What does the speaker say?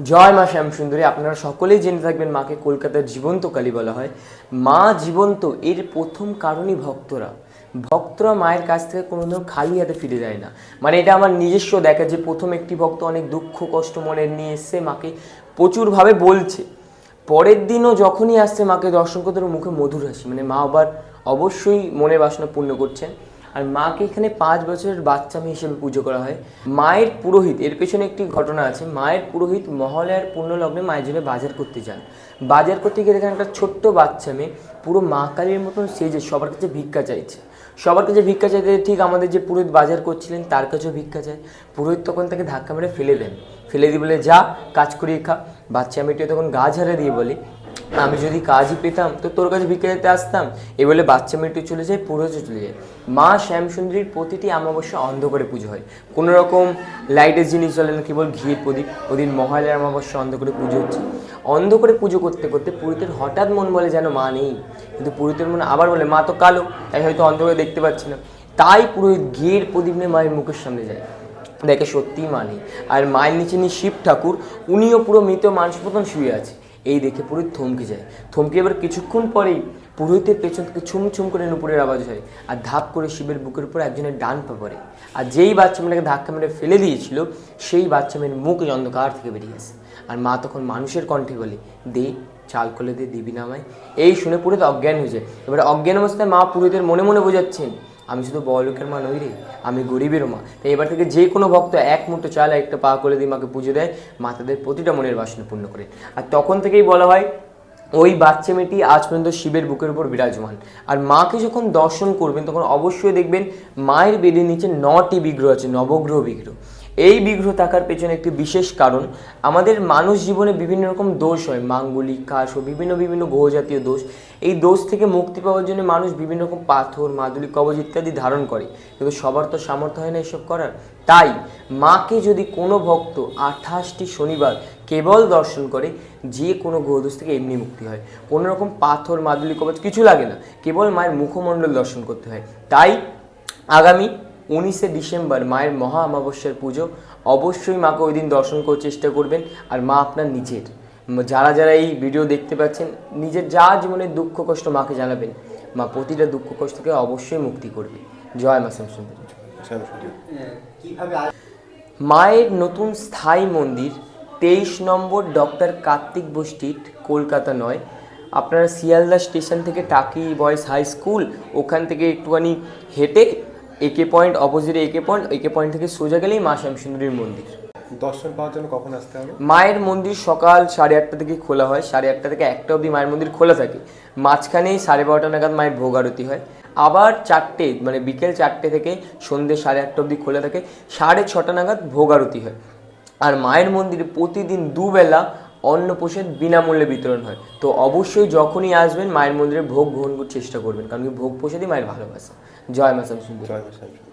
জয় মা শ্যামসুন্দরী, আপনারা সকলেই জেনে থাকবেন মাকে কলকাতার জীবন্ত কালী বলা হয়। মা জীবন্ত, এর প্রথম কারণই ভক্তরা। ভক্তরা মায়ের কাছ থেকে কোনো দিন খালি হাতে ফিরে যায় না। মানে এটা আমার নিজস্ব দেখা যে প্রথম একটি ভক্ত অনেক দুঃখ, কষ্ট মনে নিয়ে এসছে মাকে, প্রচুরভাবে বলছে। পরের দিনও যখনই আসছে মাকে দর্শন করতে মুখে মধুর হাসি। মানে মা আবার অবশ্যই মনে বাসনা পূর্ণ করছেন। আর মাকে এখানে পাঁচ বছরের বাচ্চা মেয়ে হিসেবে পুজো করা হয়। মায়ের পুরোহিত, এর পেছনে একটি ঘটনা আছে। মায়ের পুরোহিত মহালয়ার পূর্ণ লগ্নে মায়ের জন্য বাজার করতে যান। বাজার করতে গিয়ে দেখেন একটা ছোট্ট বাচ্চা মেয়ে পুরো মা কালীর মতন সেজে সবার কাছে ভিক্ষা চাইছে। সবার কাছে ভিক্ষা চাইতে ঠিক আমাদের যে পুরোহিত বাজার করছিলেন, তার কাছেও ভিক্ষা চায়। পুরোহিত তখন তাকে ধাক্কা মেরে ফেলে দেন। ফেলে দিয়ে বলে, যা, কাজ করিয়ে খা। বাচ্চা মেয়েটি তখন গা ঝাড়ে দিয়ে বলে আমি যদি কাজই পেতাম, তো তোর কাছে ভিক্ষা যেতে আসতাম। এ বলে বাচ্চা মেয়েটি চলে যায় পুরোহিত চলে যায়। মা শ্যামসুন্দরীর প্রতিটি অমাবস্যা অন্ধকারে পুজো হয়। কোনো রকম লাইটের জিনিস চলে না, কেবল ঘিয়ের প্রদীপ। ওদিন মহালয়ার অমাবস্যা অন্ধকারে পুজো হচ্ছে। অন্ধকারে পুজো করতে করতে পুরীতের হঠাৎ মন বলে যেন মা নেই। কিন্তু পুরোহিতের মনে আবার বলে, মা তো কালো, তাই হয়তো অন্ধকারে দেখতে পাচ্ছি না। তাই পুরোহিত ঘিয়ের প্রদীপ নিয়ে মায়ের মুখের সামনে যায়। দেখে সত্যিই মানে আর মায়ের নিচে নিয়ে শিব ঠাকুর, উনিও পুরো মৃত মানুষ মতন শুয়ে আছে। এই দেখে পুরোহিত থমকে যায়। থমকে এবার কিছুক্ষণ পরেই পুরোহিতের পেছন থেকে ছুম ছুম করে নুপুরের আওয়াজ হয় আর ধাপ করে শিবের বুকের উপর একজনের ডান পা পড়ে। আর যেই বাচ্চা মেয়েটাকে ধাক্কা মেরে ফেলে দিয়েছিল, সেই বাচ্চা মেয়ের মুখ অন্ধকার থেকে বেরিয়ে আসে। আর মা তখন মানুষের কণ্ঠে বলে, দে, চাল কোলে দে, দিবি নামায় এই শুনে পুরোহিত অজ্ঞান হয়ে যায়। এবার অজ্ঞান অবস্থায় মা পুরোহিতের মনে মনে বোঝাচ্ছেন আমি শুধু বড়লোকের মা নই রে, আমি গরিবেরও মা। তাই এবার থেকে যে কোনো ভক্ত এক মুহূর্ত চাল একটা পা করে দিয়ে মাকে পুজো দেয়, মা তাদের প্রতিটা মনের বাসনা পূর্ণ করে। আর তখন থেকেই বলা হয়, ওই বাচ্চা মেয়েটি আজ পর্যন্ত শিবের বুকের উপর বিরাজমান। আর মাকে যখন দর্শন করবেন, তখন অবশ্যই দেখবেন, মায়ের বেদির নিচে নটি বিগ্রহ আছে, নবগ্রহ বিগ্রহ। এই বিগ্রহ থাকার পেছনে একটি বিশেষ কারণ, আমাদের মানুষ জীবনে বিভিন্ন রকম দোষ হয়, মাঙ্গলিক কাশ ও বিভিন্ন বিভিন্ন গ্রহজাতীয় দোষ। এই দোষ থেকে মুক্তি পাওয়ার জন্য মানুষ বিভিন্ন রকম পাথর, মাদুলি, কবজ ইত্যাদি ধারণ করে। কিন্তু সবার তো সামর্থ্য হয় না এসব করার। তাই মাকে যদি কোনো ভক্ত আঠাশটি শনিবার কেবল দর্শন করে, যে কোনো গ্রহদোষ থেকে এমনি মুক্তি হয়। কোনো রকম পাথর, মাদুলি কবচ কিছু লাগে না। কেবল মায়ের মুখমণ্ডল দর্শন করতে হয়। তাই আগামী উনিশে ডিসেম্বর মায়ের মহা অমাবস্যার পুজো। অবশ্যই মাকে ওই দিন দর্শন করার চেষ্টা করবেন আর মা আপনার নিজের। যারা যারা এই ভিডিও দেখতে পাচ্ছেন নিজের যা জীবনের দুঃখ কষ্ট মাকে জানাবেন মা প্রতিটা দুঃখ কষ্টকে অবশ্যই মুক্তি করবে। জয় মা শ্যামসুন্দরী। মায়ের নতুন স্থায়ী মন্দির তেইশ number doctor Kartik Bose street Kolkata নয়। আপনারা শিয়ালদা স্টেশন থেকে টাকি বয়েজ হাই স্কুল ওখান থেকে একটুখানি হেঁটে একে পয়েন্ট অপোজিটে একে পয়েন্ট একে পয়েন্ট থেকে সোজা গেলেই মা শ্যামসুন্দরীর মন্দির। দর্শন পাওয়ার জন্য কখন আসতে হবে? মায়ের মন্দির সকাল সাড়ে আটটা থেকে খোলা হয়। সাড়ে আটটা থেকে একটা অবধি মায়ের মন্দির খোলা থাকে। মাঝখানেই সাড়ে বারোটা নাগাদ মায়ের ভোগ আরতি হয়। আবার চারটে মানে বিকেল চারটে থেকে সন্ধ্যে সাড়ে আটটা অবধি খোলা থাকে। সাড়ে ছটা নাগাদ ভোগ আরতি হয়। আর মায়ের মন্দিরে প্রতিদিন দুবেলা অন্ন প্রসাদ বিনামূল্যে বিতরণ হয়। তো অবশ্যই যখনই আসবেন, মায়ের মন্দিরে ভোগ গ্রহণ করার চেষ্টা করবেন, কারণ কি ভোগ প্রসাদই মায়ের ভালোবাসা। জয় মা সুন্দর জয় মা শ্যামসুন্দরী।